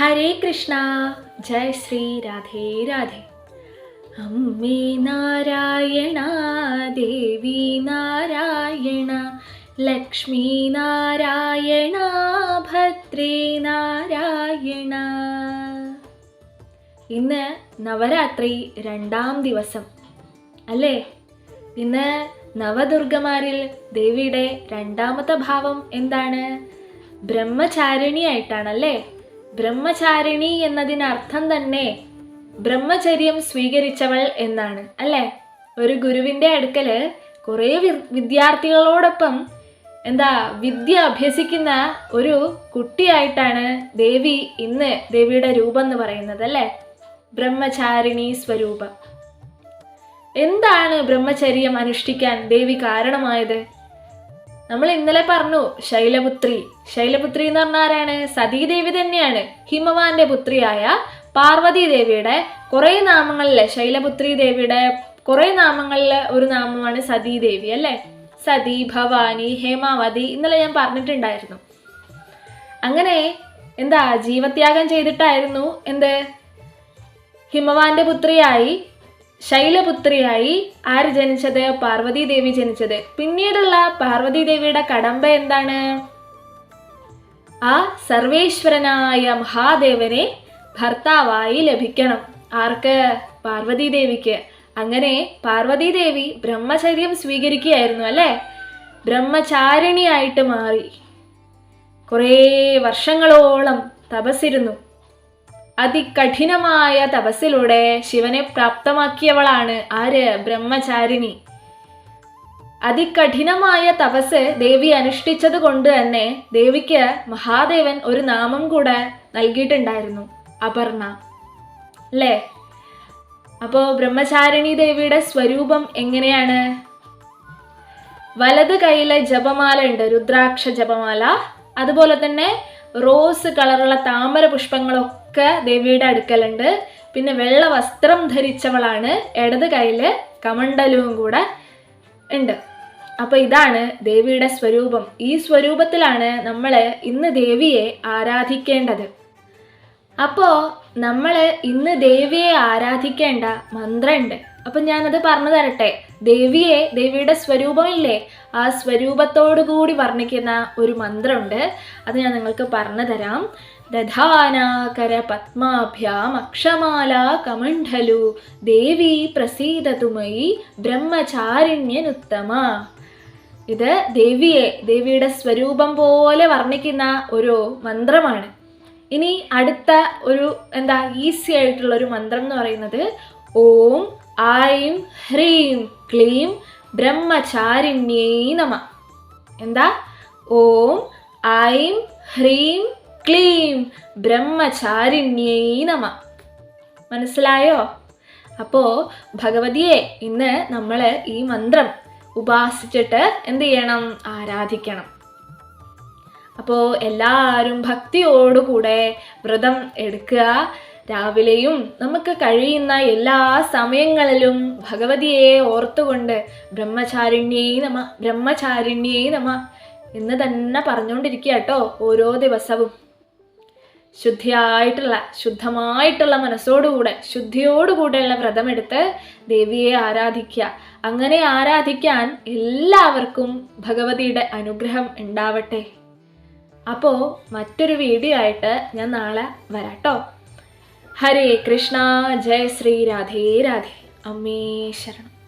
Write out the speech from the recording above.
ഹരേ കൃഷ്ണ. ജയ് ശ്രീ രാധേ രാധേ. അമ്മേ നാരായണ ദേവി നാരായണ ലക്ഷ്മി നാരായണ ഭദ്രേ നാരായണ. ഇന്ന് നവരാത്രി രണ്ടാം ദിവസം അല്ലേ? ഇന്ന് നവദുർഗമാരിൽ ദേവിയുടെ രണ്ടാമത്തെ ഭാവം എന്താണ്? ബ്രഹ്മചാരിണിയായിട്ടാണല്ലേ? ബ്രഹ്മചാരിണി എന്നതിനർത്ഥം തന്നെ ബ്രഹ്മചര്യം സ്വീകരിച്ചവൾ എന്നാണ് അല്ലേ? ഒരു ഗുരുവിന്റെ അടുക്കൽ കുറേ വിദ്യാർത്ഥികളോടൊപ്പം എന്താ വിദ്യ അഭ്യസിക്കുന്ന ഒരു കുട്ടിയായിട്ടാണ് ദേവി ഇന്ന് ദേവിയുടെ രൂപം എന്ന് പറയുന്നത് അല്ലേ? ബ്രഹ്മചാരിണി സ്വരൂപം. എന്താണ് ബ്രഹ്മചര്യം അനുഷ്ഠിക്കാൻ ദേവി കാരണമായത്? നമ്മൾ ഇന്നലെ പറഞ്ഞു ശൈലപുത്രി. ശൈലപുത്രി എന്ന് പറഞ്ഞാൽ ആരാണ്? സതീദേവി തന്നെയാണ്. ഹിമവാന്റെ പുത്രിയായ പാർവതി ദേവിയുടെ കുറേ നാമങ്ങളിലെ ശൈലപുത്രി ദേവിയുടെ കുറേ നാമങ്ങളിൽ ഒരു നാമമാണ് സതീദേവി അല്ലേ? സതി ഭവാനി ഹേമാവതി ഇന്നലെ ഞാൻ പറഞ്ഞിട്ടുണ്ടായിരുന്നു. അങ്ങനെ എന്താ ജീവത്യാഗം ചെയ്തിട്ടായിരുന്നു എന്ത്? ഹിമവാന്റെ പുത്രിയായി ശൈലപുത്രിയായി ആര് ജനിച്ചത്? പാർവതി ദേവി ജനിച്ചത്. പിന്നീടുള്ള പാർവതി ദേവിയുടെ കടമ്പ എന്താണ്? ആ സർവേശ്വരനായ മഹാദേവനെ ഭർത്താവായി ലഭിക്കണം. ആർക്ക്? പാർവതി ദേവിക്ക് അങ്ങനെ പാർവതി ദേവി ബ്രഹ്മചര്യം സ്വീകരിക്കുകയായിരുന്നു അല്ലേ? ബ്രഹ്മചാരിണിയായിട്ട് മാറി. കുറേ വർഷങ്ങളോളം തപസ്സിരുന്നു. അതികഠിനമായ തപസ്സിലൂടെ ശിവനെ പ്രാപ്തമാക്കിയവളാണ് ആര്? ബ്രഹ്മചാരിണി. അതികഠിനമായ തപസ് ദേവി അനുഷ്ഠിച്ചത് കൊണ്ട് തന്നെ ദേവിക്ക് മഹാദേവൻ ഒരു നാമം കൂടെ നൽകിയിട്ടുണ്ടായിരുന്നു. അപർണ. അല്ലേ അപ്പോൾ ബ്രഹ്മചാരിണി ദേവിയുടെ സ്വരൂപം എങ്ങനെയാണ്? വലത് കൈയിലെ ജപമാല ഉണ്ട് രുദ്രാക്ഷ ജപമാല. അതുപോലെ തന്നെ റോസ് കളറുള്ള താമര പുഷ്പങ്ങളൊക്കെ ദേവിയുടെ അടുക്കലുണ്ട്. പിന്നെ വെള്ള വസ്ത്രം ധരിച്ചവളാണ് ഇടത് കയ്യിൽ കമണ്ടലവും കൂടെ ഉണ്ട്. അപ്പോൾ ഇതാണ് ദേവിയുടെ സ്വരൂപം. ഈ സ്വരൂപത്തിലാണ് നമ്മൾ ഇന്ന് ദേവിയെ ആരാധിക്കേണ്ടത്. അപ്പോൾ നമ്മൾ ഇന്ന് ദേവിയെ ആരാധിക്കേണ്ട മന്ത്രമുണ്ട് അപ്പം ഞാനത് പറഞ്ഞു തരട്ടെ. ദേവിയെ ദേവിയുടെ സ്വരൂപമില്ലേ ആ സ്വരൂപത്തോടു കൂടി വർണിക്കുന്ന ഒരു മന്ത്രമുണ്ട്. അത് ഞാൻ നിങ്ങൾക്ക് പറഞ്ഞു തരാം. ദധാനാകര പത്മാഭ്യാം അക്ഷമാല കമണ്ഡലു ദേവി പ്രസീതതുമയി ബ്രഹ്മചാരിണ്യനുത്തമ. ഇത് ദേവിയെ ദേവിയുടെ സ്വരൂപം പോലെ വർണിക്കുന്ന ഒരു മന്ത്രമാണ്. ഇനി അടുത്ത ഒരു എന്താ ഈസി ആയിട്ടുള്ള ഒരു മന്ത്രം എന്ന് പറയുന്നത് ഓം ഐം ഹ്രീം ക്ലീം ബ്രഹ്മചാരിണ്യേ നമ. എന്താ? ഓം ഐം ഹ്രീം ക്ലീം ബ്രഹ്മചാരിണ്യേ നമ. മനസ്സിലായോ? അപ്പോൾ ഭഗവതിയെ ഇന്ന് നമ്മൾ ഈ മന്ത്രം ഉപാസിച്ചിട്ട് എന്ത് ചെയ്യണം? ആരാധിക്കണം. അപ്പോൾ എല്ലാവരും ഭക്തിയോടുകൂടെ വ്രതം എടുക്കുക. രാവിലെയും നമുക്ക് കഴിയുന്ന എല്ലാ സമയങ്ങളിലും ഭഗവതിയെ ഓർത്തുകൊണ്ട് ബ്രഹ്മചാരിണ്യേ നമ ബ്രഹ്മചാരിണ്യേ നമ എന്ന് തന്നെ പറഞ്ഞുകൊണ്ടിരിക്കുക കേട്ടോ ഓരോ ദിവസവും. ശുദ്ധിയായിട്ടുള്ള ശുദ്ധമായിട്ടുള്ള മനസ്സോടുകൂടെ ശുദ്ധിയോടുകൂടെയുള്ള വ്രതമെടുത്ത് ദേവിയെ ആരാധിക്കുക. അങ്ങനെ ആരാധിക്കാൻ എല്ലാവർക്കും ഭഗവതിയുടെ അനുഗ്രഹം ഉണ്ടാവട്ടെ. അപ്പോൾ മറ്റൊരു വീഡിയോ ആയിട്ട് ഞാൻ നാളെ വരാട്ടോ. ഹരേ കൃഷ്ണ ജയ ശ്രീ രാധേ രാധേ. അമ്മേ ശരണം.